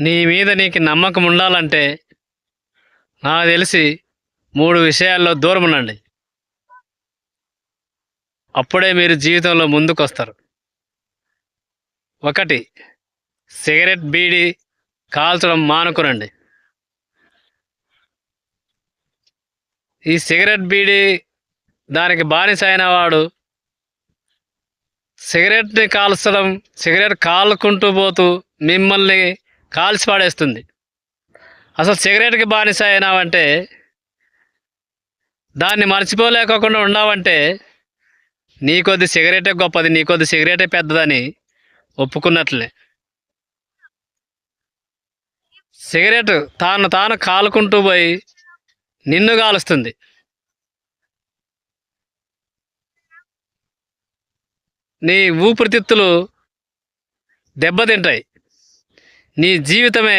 నీ మీద నీకు నమ్మకం ఉండాలంటే నాకు తెలిసి మూడు విషయాల్లో దూరం ఉండండి. అప్పుడే మీరు జీవితంలో ముందుకు వస్తారు ఒకటి సిగరెట్ బీడి కాల్చడం మానుకునండి. ఈ సిగరెట్ బీడి దానికి బానిస అయిన వాడు సిగరెట్ని కాల్చడం సిగరెట్ కాలుకుంటూ పోతూ మిమ్మల్ని కాల్చి పాడేస్తుంది. అసలు సిగరెట్కి బానిస అయినావంటే దాన్ని మర్చిపోలేకోకుండా ఉన్నావంటే నీ కొద్ది సిగరెటే గొప్పది నీ కొద్ది సిగరెటే పెద్దదని ఒప్పుకున్నట్లే. సిగరెట్ తాను తాను కాలుకుంటూ పోయి నిన్ను కాలుస్తుంది. నీ ఊపిరితిత్తులు దెబ్బతింటాయి. నీ జీవితమే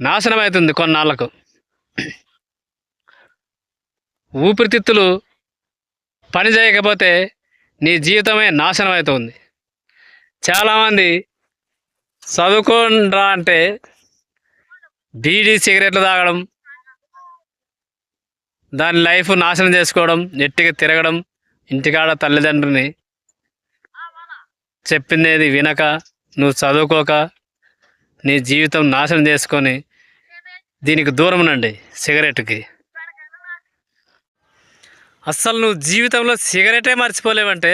నాశనమవుతుంది కొన్నాళ్ళకు. ఊపిరితిత్తులు పని చేయకపోతే నీ జీవితమే నాశనం అవుతుంది చాలామంది చదువుకోండ్రా అంటే బీడీ సిగరెట్లు తాగడం దాని లైఫ్ నాశనం చేసుకోవడం ఎట్టిగా తిరగడం ఇంటికాడ తల్లిదండ్రుని చెప్పిందేది వినక నువ్వు చదువుకోక నీ జీవితం నాశనం చేసుకొని దీనికి దూరం ఉండండి సిగరెట్కి. అస్సలు నువ్వు జీవితంలో సిగరెటే మర్చిపోలేవంటే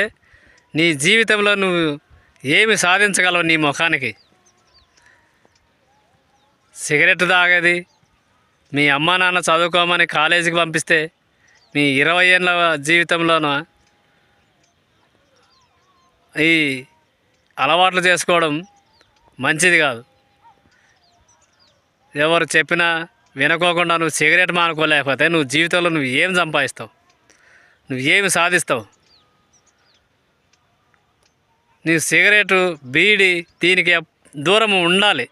నీ జీవితంలో నువ్వు ఏమి సాధించగలవు నీ ముఖానికి. సిగరెట్ తాగేది మీ అమ్మా నాన్న చదువుకోమని కాలేజీకి పంపిస్తే మీ ఇరవై ఏళ్ళ జీవితంలోనూ ఈ అలవాట్లు చేసుకోవడం మంచిది కాదు. ఎవరు చెప్పినా వినుకోకుండా నువ్వు సిగరెట్ మానుకోలేకపోతే నువ్వు జీవితంలో నువ్వు ఏం సంపాదిస్తావు? నువ్వు ఏమి సాధిస్తావు? నీవు సిగరెటు బీడి దీనికి దూరం ఉండాలి.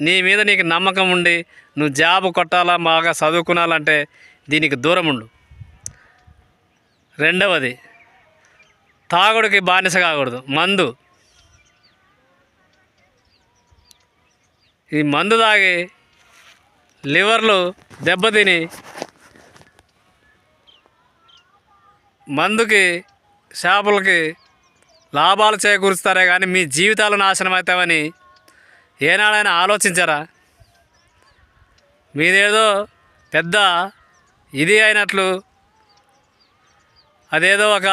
నీ మీద నీకు నమ్మకం ఉండి నువ్వు జాబ్ కొట్టాలా బాగా చదువుకునాలంటే దీనికి దూరం ఉండు. రెండవది తాగుడికి బానిస కాకూడదు. మందు. ఈ మందు తాగి లివర్లు దెబ్బతిని మందుకి చేపలకి లాభాలు చేకూరుస్తారే కానీ మీ జీవితాలు నాశనం అవుతామని ఏనాడైనా ఆలోచించారా? మీదేదో పెద్ద ఇది అయినట్లు అదేదో ఒక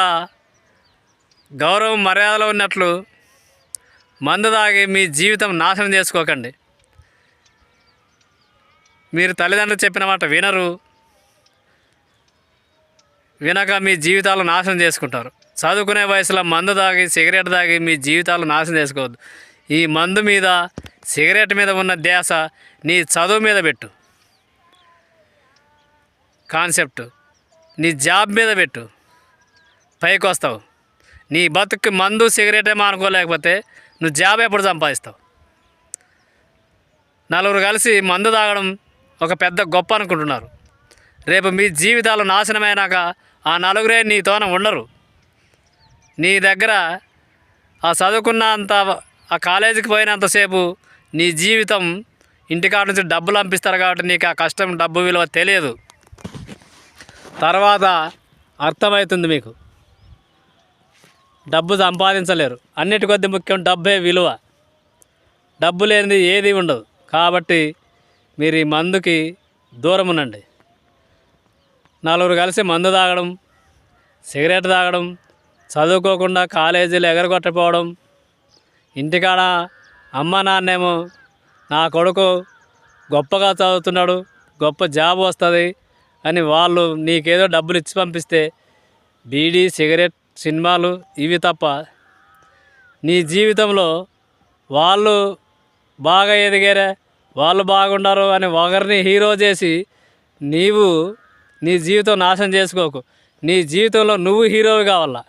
గౌరవం మర్యాదలో ఉన్నట్లు మందు తాగి మీ జీవితం నాశనం చేసుకోకండి. మీరు తల్లిదండ్రులు చెప్పిన మాట వినరు. వినక మీ జీవితాలు నాశనం చేసుకుంటారు. చదువుకునే వయసులో మందు తాగి సిగరెట్ తాగి మీ జీవితాలు నాశనం చేసుకోవద్దు. ఈ మందు మీద సిగరెట్ మీద ఉన్న ధ్యాస నీ చదువు మీద పెట్టు. కాన్సెప్ట్ నీ జాబ్ మీద పెట్టు. పైకి వస్తావు. నీ బతుకు మందు సిగరెటే మానుకోలేకపోతే నువ్వు జాబ్ ఎప్పుడు సంపాదిస్తావు? నలుగురు కలిసి మందు తాగడం ఒక పెద్ద గొప్ప అనుకుంటున్నారు. రేపు మీ జీవితాలు నాశనమైనాక ఆ నలుగురే నీతోన ఉండరు. నీ దగ్గర ఆ చదువుకున్నంత ఆ కాలేజీకి పోయినంతసేపు నీ జీవితం ఇంటికాడ నుంచి డబ్బులు పంపిస్తారు కాబట్టి నీకు ఆ కష్టం డబ్బు విలువ తెలియదు. తర్వాత అర్థమవుతుంది మీకు. డబ్బు సంపాదించలేరు. అన్నిటి కొద్ది ముఖ్యం డబ్బే విలువ. డబ్బు లేనిది ఏది ఉండదు. కాబట్టి మీరు ఈ మందుకి దూరం ఉండండి నలుగురు కలిసి మందు తాగడం సిగరెట్ తాగడం చదువుకోకుండా కాలేజీలు ఎగరగొట్టపోవడం ఇంటికాడ అమ్మ నాన్నేమో నా కొడుకు గొప్పగా చదువుతున్నాడు గొప్ప జాబ్ వస్తుంది అని వాళ్ళు నీకేదో డబ్బులు ఇచ్చి పంపిస్తే బీడీ సిగరెట్ సినిమాలు ఇవి తప్ప నీ జీవితంలో వాళ్ళు బాగా ఎదిగారా? వాళ్ళు బాగుండరు అని ఒకరిని హీరో చేసి నీవు నీ జీవితం నాశనం చేసుకోకు. నీ జీవితంలో నువ్వు హీరో కావాలా?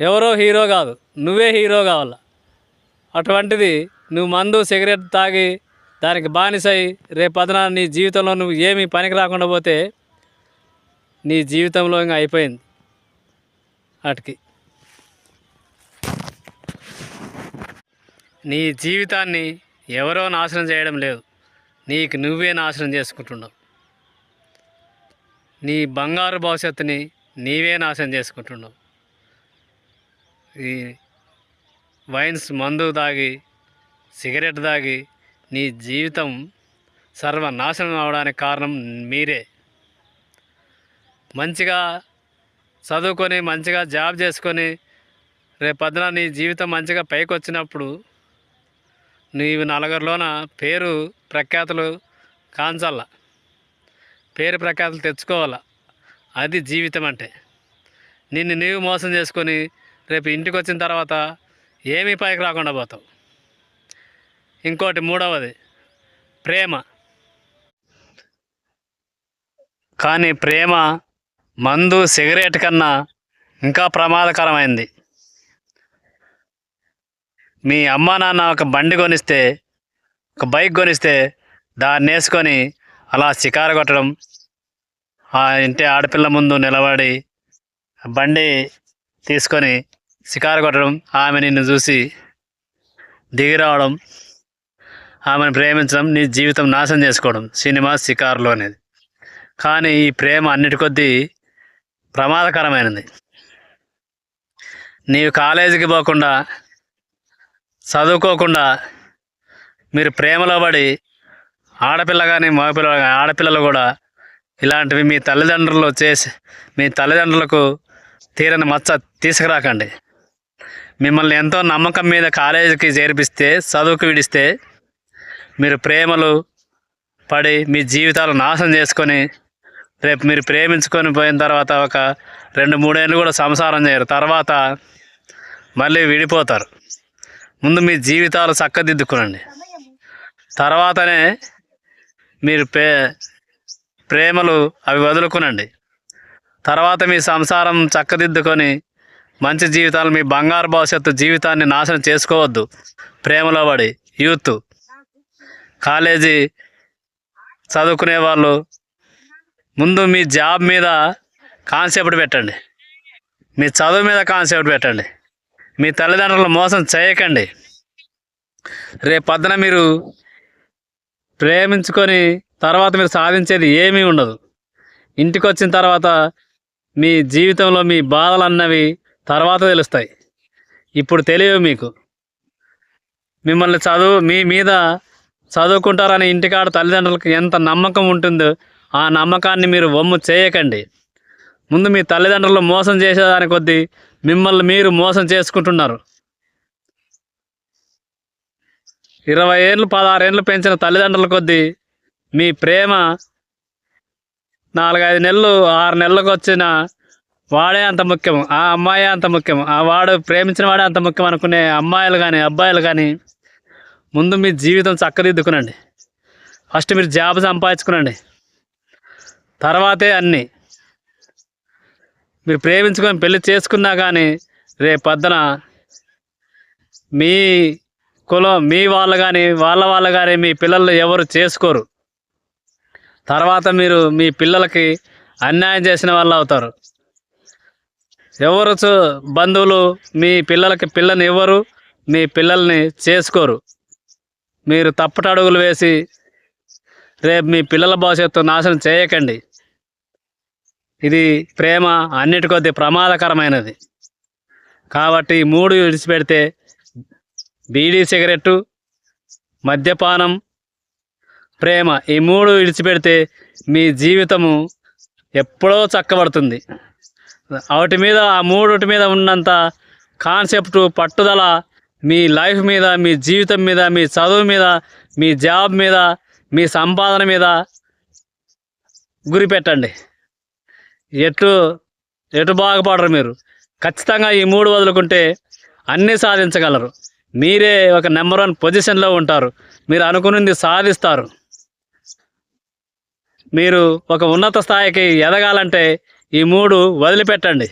ఎవరో హీరో కాదు. నువ్వే హీరో కావాలా? అటువంటిది నువ్వు మందు సిగరెట్ తాగి దానికి బానిసై రేపు పదన నీ జీవితంలో నువ్వు ఏమీ పనికి రాకుండా పోతే నీ జీవితంలో ఇంకా అయిపోయింది. వాటికి నీ జీవితాన్ని ఎవరో నాశనం చేయడం లేదు. నీకు నువ్వే నాశనం చేసుకుంటున్నావు. నీ బంగారు భవిష్యత్తుని నీవే నాశనం చేసుకుంటున్నావు. ఈ వైన్స్ మందు తాగి సిగరెట్ తాగి నీ జీవితం సర్వనాశనం అవడానికి కారణం మీరే. మంచిగా చదువుకొని మంచిగా జాబ్ చేసుకొని రేపొద్దున నీ జీవితం మంచిగా పైకి వచ్చినప్పుడు నీవు నలుగురిలోన పేరు ప్రఖ్యాతులు కాంచాల. పేరు ప్రఖ్యాతులు తెచ్చుకోవాల. అది జీవితం అంటే. నిన్ను నీవు మోసం చేసుకొని రేపు ఇంటికి వచ్చిన తర్వాత ఏమీ పైకి రాకుండా పోతావు. ఇంకోటి మూడవది ప్రేమ. కానీ ప్రేమ మందు సిగరెట్ కన్నా ఇంకా ప్రమాదకరమైంది. మీ అమ్మా నాన్న ఒక బండి కొనిస్తే ఒక బైక్ కొనిస్తే దాన్ని వేసుకొని అలా షికారు కొట్టడం ఆ ఇంటి ఆడపిల్ల ముందు నిలబడి బండి తీసుకొని షికారు కొట్టడం ఆమె నిన్ను చూసి దిగి రావడం ఆమెను ప్రేమించడం నీ జీవితం నాశనం చేసుకోవడం సినిమా షికారులో అనేది. కానీ ఈ ప్రేమ అన్నిటి కొద్దీ ప్రమాదకరమైనది. నీవు కాలేజీకి పోకుండా చదువుకోకుండా మీరు ప్రేమలో పడి ఆడపిల్ల కానీ మగపిల్ల కానీ ఆడపిల్లలు కూడా ఇలాంటివి మీ తల్లిదండ్రులు చేసి మీ తల్లిదండ్రులకు తీరని మచ్చ తీసుకురాకండి. మిమ్మల్ని ఎంతో నమ్మకం మీద కాలేజీకి చేర్పిస్తే చదువుకు విడిస్తే మీరు ప్రేమలు పడి మీ జీవితాలు నాశనం చేసుకొని రేపు మీరు ప్రేమించుకొని పోయిన తర్వాత ఒక రెండు మూడేళ్ళు కూడా సంసారం చేయరు. తర్వాత మళ్ళీ విడిపోతారు. ముందు మీ జీవితాలు చక్కదిద్దుకునండి. తర్వాతనే మీరు పే ప్రేమలు అవి వదులుకునండి. తర్వాత మీ సంసారం చక్కదిద్దుకొని మంచి జీవితాలు మీ బంగారు భవిష్యత్తు జీవితాన్ని నాశనం చేసుకోవద్దు. ప్రేమలో పడి యూత్. కాలేజీ చదువుకునే వాళ్ళు ముందు మీ జాబ్ మీద కాన్సెప్ట్ పెట్టండి. మీ చదువు మీద కాన్సెప్ట్ పెట్టండి. మీ తల్లిదండ్రులు మోసం చేయకండి. రేపు పొద్దున మీరు ప్రేమించుకొని తర్వాత మీరు సాధించేది ఏమీ ఉండదు. ఇంటికి వచ్చిన తర్వాత మీ జీవితంలో మీ బాధలు అన్నవి తర్వాత తెలుస్తాయి. ఇప్పుడు తెలియవు మీకు. మిమ్మల్ని చదువు మీ మీద చదువుకుంటారని ఇంటికాడ తల్లిదండ్రులకు ఎంత నమ్మకం ఉంటుందో ఆ నమ్మకాన్ని మీరు వమ్ము చేయకండి. ముందు మీ తల్లిదండ్రులు మోసం చేసేదాని కొద్దీ మిమ్మల్ని మీరు మోసం చేసుకుంటున్నారు. ఇరవై ఏళ్ళు పదహారేళ్ళు పెంచిన తల్లిదండ్రుల కొద్దీ మీ ప్రేమ నాలుగైదు నెలలు ఆరు నెలలకు వచ్చిన వాడే అంత ముఖ్యం. ఆ అమ్మాయి అంత ముఖ్యం. ఆ వాడు ప్రేమించిన వాడే అంత ముఖ్యం అనుకునే అమ్మాయిలు కానీ అబ్బాయిలు కానీ ముందు మీ జీవితం చక్కదిద్దుకునండి. ఫస్ట్ మీరు జాబ్ సంపాదించుకునండి. తర్వాతే అన్నీ. మీరు ప్రేమించుకొని పెళ్ళి చేసుకున్నా కానీ రేపు పొద్దున మీ కులం మీ వాళ్ళు కానీ వాళ్ళ వాళ్ళు కానీ మీ పిల్లలు ఎవరు చేసుకోరు. తర్వాత మీరు మీ పిల్లలకి అన్యాయం చేసిన వాళ్ళు అవుతారు. ఎవరు చూ- బంధువులు మీ పిల్లలకి పిల్లని ఎవరు మీ పిల్లల్ని చేసుకోరు. మీరు తప్పటడుగులు వేసి రేపు మీ పిల్లల భవిష్యత్తు నాశనం చేయకండి. ఇది ప్రేమ అన్నిటి కొద్ది ప్రమాదకరమైనది. కాబట్టి మూడు విడిచిపెడితే బీడీ సిగరెట్టు మద్యపానం ప్రేమ ఈ మూడు విడిచిపెడితే మీ జీవితము ఎప్పుడో చక్కబడుతుంది. వాటి మీద ఆ మూడుటి మీద ఉన్నంత కాన్సెప్ట్ పట్టుదల మీ లైఫ్ మీద మీ జీవితం మీద మీ చదువు మీద మీ జాబ్ మీద మీ సంపాదన మీద గురి పెట్టండి ఎటు ఎటు బాగుపడరు మీరు. ఖచ్చితంగా ఈ మూడు వదులుకుంటే అన్నీ సాధించగలరు. మీరే ఒక నెంబర్ వన్ పొజిషన్లో ఉంటారు. మీరు అనుకున్నది సాధిస్తారు. మీరు ఒక ఉన్నత స్థాయికి ఎదగాలంటే ఈ మూడు వదిలిపెట్టండి.